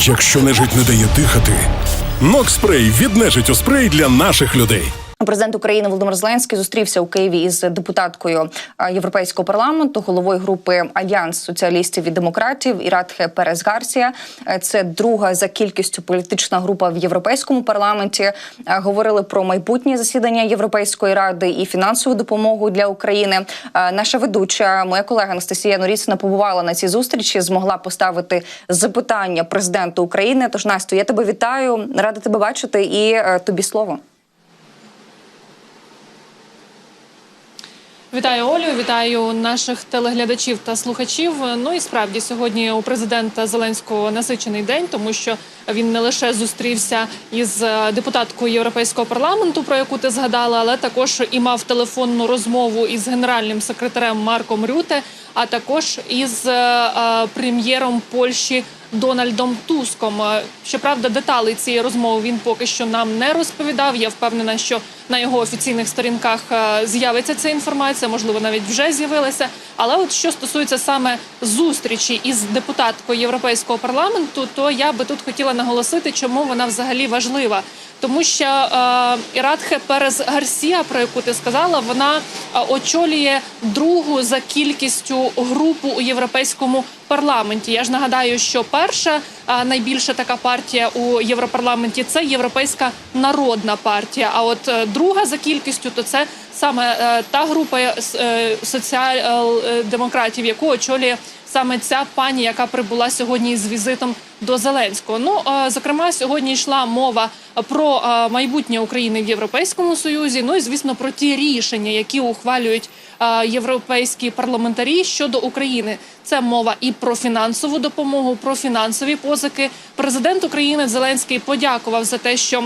Якщо нежить не дає дихати, Нокспрей від у спрей для наших людей. Президент України Володимир Зеленський зустрівся у Києві із депутаткою Європейського парламенту, головою групи Альянс соціалістів і демократів Іратхе Перес Гарсія. Е, Це друга за кількістю політична група в європейському парламенті. Е, Говорили про майбутнє засідання Європейської ради і фінансову допомогу для України. Е, Наша ведуча, моя колега Анастасія Норіцина побувала на цій зустрічі, змогла поставити запитання президенту України. Тож Настю, я тебе вітаю, рада тебе бачити, і тобі слово. Вітаю Олю, вітаю наших телеглядачів та слухачів. Ну і справді сьогодні у президента Зеленського насичений день, тому що він не лише зустрівся із е, депутаткою Європейського парламенту, про яку ти згадала, але також і мав телефонну розмову із генеральним секретарем Марком Рюте, а також із е, е, прем'єром Польщі. Дональдом Туском. Щоправда, деталі цієї розмови він поки що нам не розповідав. Я впевнена, що на його офіційних сторінках е, з'явиться ця інформація, можливо, навіть вже з'явилася. Але от що стосується саме зустрічі із депутаткою Європейського парламенту, то я би тут хотіла наголосити, чому вона взагалі важлива. Тому що е, Іратхе Перес Гарсія, про яку ти сказала, вона е, очолює другу за кількістю групу у європейському парламенті. Я ж нагадаю, що перша найбільша така партія у Європарламенті це Європейська народна партія. А от е, друга за кількістю, то це саме е, та група е, соціал-демократів, яку очолює саме ця пані, яка прибула сьогодні з візитом до Зеленського. Ну е, зокрема, сьогодні йшла мова про е, майбутнє України в Європейському Союзі. Ну і звісно про ті рішення, які ухвалюють е, європейські парламентарі щодо України. Це мова і про фінансову допомогу, про фінансові позики. Президент України Зеленський подякував за те, що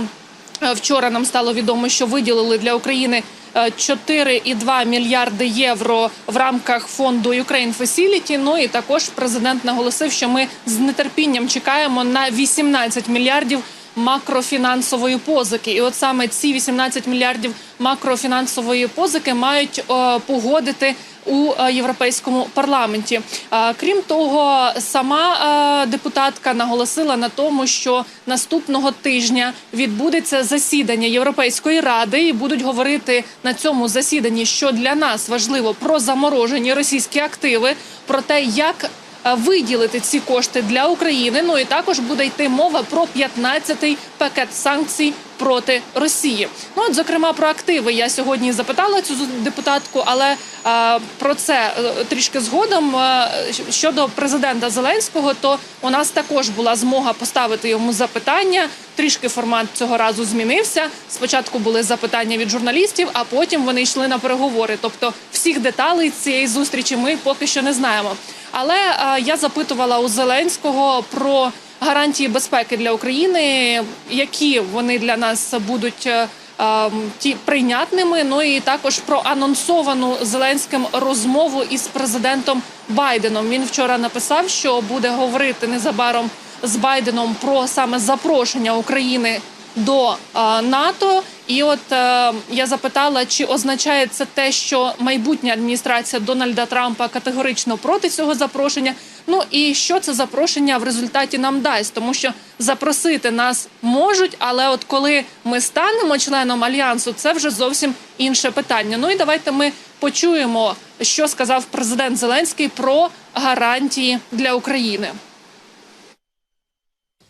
Вчора нам стало відомо, що виділили для України 4,2 мільярди євро в рамках фонду Ukraine Facility. Ну і також президент наголосив, що ми з нетерпінням чекаємо на 18 мільярдів макрофінансової позики. І от саме ці 18 мільярдів макрофінансової позики мають о, погодити у е, європейському парламенті. Е, Крім того, сама е, депутатка наголосила на тому, що наступного тижня відбудеться засідання Європейської ради, і будуть говорити на цьому засіданні, що для нас важливо про заморожені російські активи, про те, як виділити ці кошти для України. Ну і також буде йти мова про 15-й пакет санкцій проти Росії. Ну от зокрема про активи я сьогодні запитала цю депутатку, але е, про це е, трішки згодом. Е, щодо президента Зеленського, то у нас також була змога поставити йому запитання. Трішки формат цього разу змінився. Спочатку були запитання від журналістів, а потім вони йшли на переговори. Тобто, всіх деталей цієї зустрічі ми поки що не знаємо. Але е, я запитувала у Зеленського про гарантії безпеки для України, які вони для нас будуть. е, е, Ті прийнятними, ну і також про анонсовану Зеленським розмову із президентом Байденом. Він вчора написав, що буде говорити незабаром з Байденом про саме запрошення України до НАТО. І от е, я запитала, чи означає це те, що майбутня адміністрація Дональда Трампа категорично проти цього запрошення. Ну і що це запрошення в результаті нам дасть, тому що запросити нас можуть, але от коли ми станемо членом альянсу, це вже зовсім інше питання. Ну і давайте ми почуємо, що сказав президент Зеленський про гарантії для України.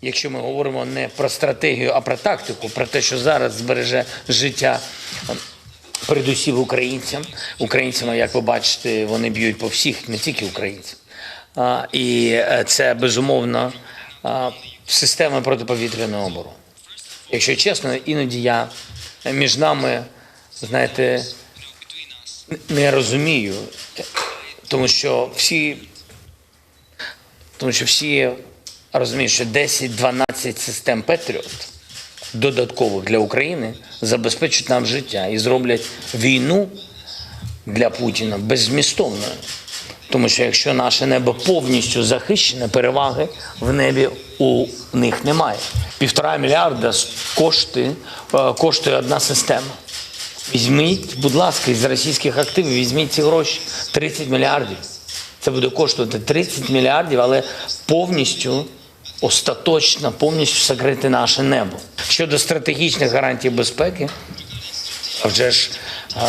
Якщо ми говоримо не про стратегію, а про тактику, про те, що зараз збереже життя е, передусім українцям. Українцям, як ви бачите, вони б'ють по всіх, не тільки українцям. А, І е, це безумовно а, система протиповітряної оборони. Якщо чесно, іноді я між нами, знаєте, не розумію, тому що всі тому що всі розуміють, що 10-12 систем Петріот додаткових для України забезпечать нам життя і зроблять війну для Путіна беззмістовною. Тому що якщо наше небо повністю захищене, переваги в небі у них немає. Півтора мільярда кошти, е, коштує одна система. Візьміть, будь ласка, із російських активів, візьміть ці гроші 30 мільярдів. Це буде коштувати 30 мільярдів, але повністю остаточно повністю закрити наше небо. Щодо стратегічних гарантій безпеки, а вже ж е,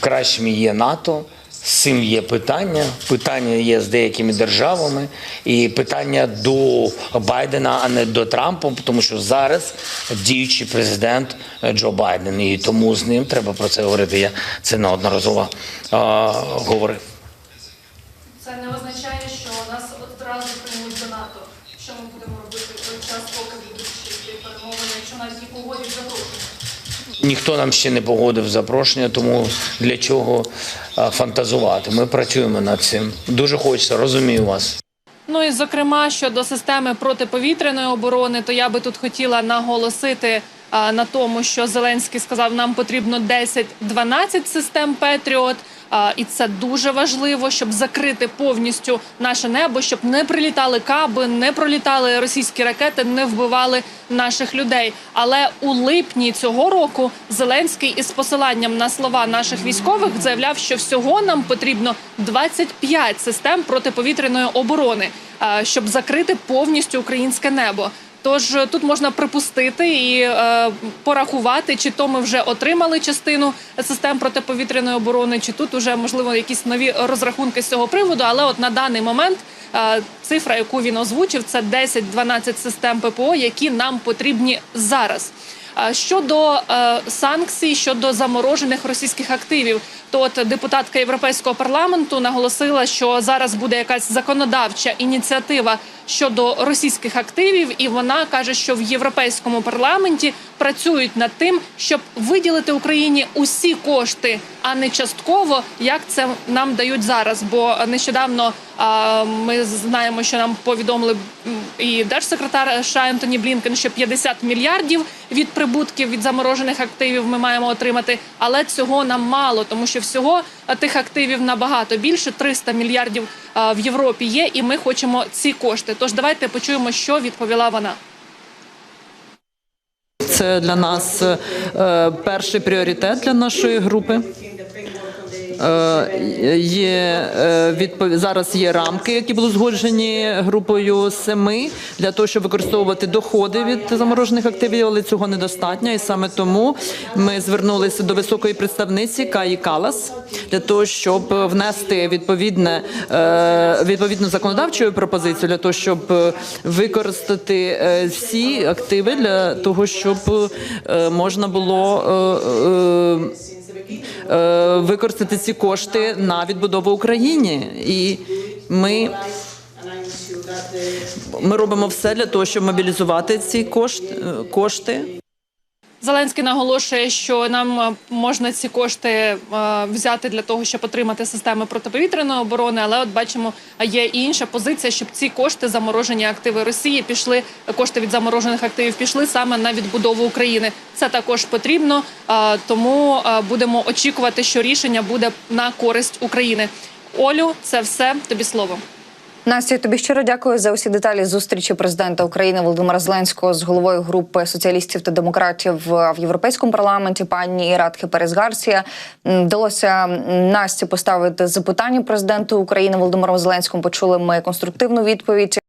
кращим є НАТО. З цим є питання. Питання є з деякими державами, і питання до Байдена, а не до Трампа, тому що зараз діючий президент Джо Байден, і тому з ним треба про це говорити. Я це неодноразово е, говорив. Це не означає, що нас одразу приймуть до НАТО. Що ми будемо робити в той час, поки будуть ще йти перемовини, якщо навіть і погодять запрошення? Ніхто нам ще не погодив запрошення, тому для чого фантазувати? Ми працюємо над цим. Дуже хочеться, розумію вас. Ну і зокрема щодо системи протиповітряної оборони, то я би тут хотіла наголосити на тому, що Зеленський сказав, нам потрібно 10-12 систем Петріот. І це дуже важливо, щоб закрити повністю наше небо, щоб не прилітали каби, не пролітали російські ракети, не вбивали наших людей. Але у липні цього року Зеленський із посиланням на слова наших військових заявляв, що всього нам потрібно 25 систем протиповітряної оборони, щоб закрити повністю українське небо. Тож е, тут можна припустити і е, порахувати, чи то ми вже отримали частину систем протиповітряної оборони, чи тут вже можливо якісь нові розрахунки з цього приводу. Але от на даний момент е, цифра, яку він озвучив, це 10-12 систем ППО, які нам потрібні зараз. Щодо е, санкцій щодо заморожених російських активів, то от депутатка Європейського парламенту наголосила, що зараз буде якась законодавча ініціатива щодо російських активів, і вона каже, що в європейському парламенті працюють над тим, щоб виділити Україні усі кошти, а не частково, як це нам дають зараз. Бо нещодавно а, ми знаємо, що нам повідомили і держсекретар США Ентоні Блінкен, що 50 мільярдів від прибутків від заморожених активів ми маємо отримати, але цього нам мало, тому що всього тих активів набагато більше 300 мільярдів в Європі є, і ми хочемо ці кошти. Тож давайте почуємо, що відповіла вона. Це для нас е, перший пріоритет для нашої групи. Е, Є е, відпов... зараз є рамки, які були згоджені групою семи для того, щоб використовувати доходи від заморожених активів, але цього недостатньо. І саме тому ми звернулися до високої представниці Каї Калас для того, щоб внести відповідне е, відповідну законодавчу пропозицію для того, щоб використати всі активи для того, щоб можна було. Е, використати ці кошти на відбудову України. І ми, ми робимо все для того, щоб мобілізувати ці кошти. кошти. Зеленський наголошує, що нам е, можна ці кошти е, взяти для того, щоб отримати системи протиповітряної оборони. Але от бачимо, є і інша позиція, щоб ці кошти заморожені активи Росії пішли. Кошти від заморожених активів пішли саме на відбудову України. Це також потрібно, е, тому е, будемо очікувати, що рішення буде на користь України. Олю, це все тобі слово. Настя, тобі щиро дякую за усі деталі зустрічі президента України Володимира Зеленського з головою групи соціалістів та демократів в європейському парламенті. Пані Іратхи Перезгарсія вдалося Насті поставити запитання президенту України Володимиру Зеленському. Почули ми конструктивну відповідь.